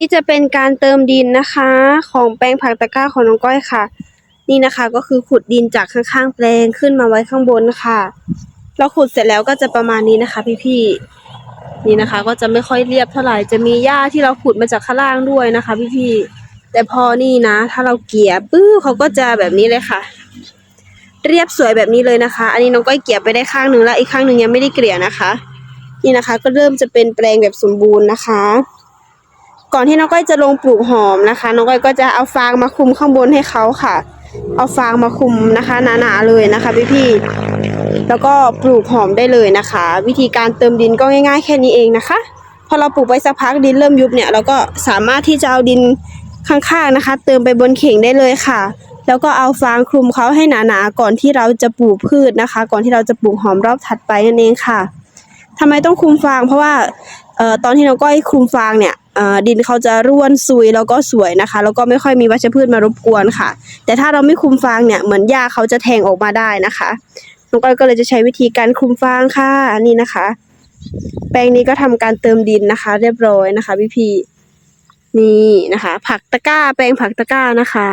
นี่จะเป็นการเติมดินนะคะ ของแปลงผักตะกร้าของน้องก้อยค่ะ นี่นะคะก็คือขุดดินจากข้างๆ แปลงขึ้นมาไว้ข้างบนค่ะ เราขุดเสร็จแล้วก็จะประมาณนี้นะคะ พี่ๆนี่นะคะ ก็จะไม่ค่อยเรียบเท่าไหร่จะมีหญ้าที่เราขุดมาจากข้างล่างด้วยนะคะ พี่ๆแต่พอนี่นะ ถ้าเราเกลี่ยปื้อเขาก็จะแบบนี้เลยค่ะ เรียบสวยแบบนี้เลยนะคะ อันนี้น้องก้อยเกลี่ยไปได้ข้างหนึ่งแล้วอีกข้างหนึ่งยังไม่ได้เกลี่ยนะคะ นี่นะคะ ก็เริ่มจะเป็นแปลงแบบสมบูรณ์นะคะ ก่อนที่น้องก้อยจะลงปลูกหอมนะคะ น้องก้อยก็จะเอาฟางมาคลุมข้างบนให้เขาค่ะ เอาฟางมาคลุมนะคะหนาๆเลยนะคะพี่ๆแล้วก็ปลูกหอมได้เลยนะคะ วิธีการเติมดินก็ง่ายๆ แค่นี้เองนะคะพอเราปลูกไปสักพักดินเริ่มยุบเนี่ยเราก็สามารถที่จะเอาดินข้างๆนะคะ เติมไปบนเข่งได้เลยค่ะ แล้วก็เอาฟางคลุมเขาให้หนาๆก่อนที่เราจะปลูกพืชนะคะ ก่อนที่เราจะปลูกหอมรอบถัดไปนั่นเองค่ะทำไมต้องคลุมฟางเพราะว่าออตอนที่น้องก้อยคลุมฟางเนี่ย ดินเขาจะร่วนซุยแล้วก็สวยนะคะ แล้วก็ไม่ค่อยมีวัชพืชมารบกวนค่ะ แต่ถ้าเราไม่คุมฟางเนี่ยเหมือนหญ้าเขาจะแทงออกมาได้นะคะน้องก้อยก็เลยจะใช้วิธีการคุมฟางค่ะนี่นะคะ แปลงนี้ก็ทำการเติมดินนะคะ เรียบร้อยนะคะพี่พี่นี่นะคะ ผักตะกร้า แปลงผักตะกร้านะคะ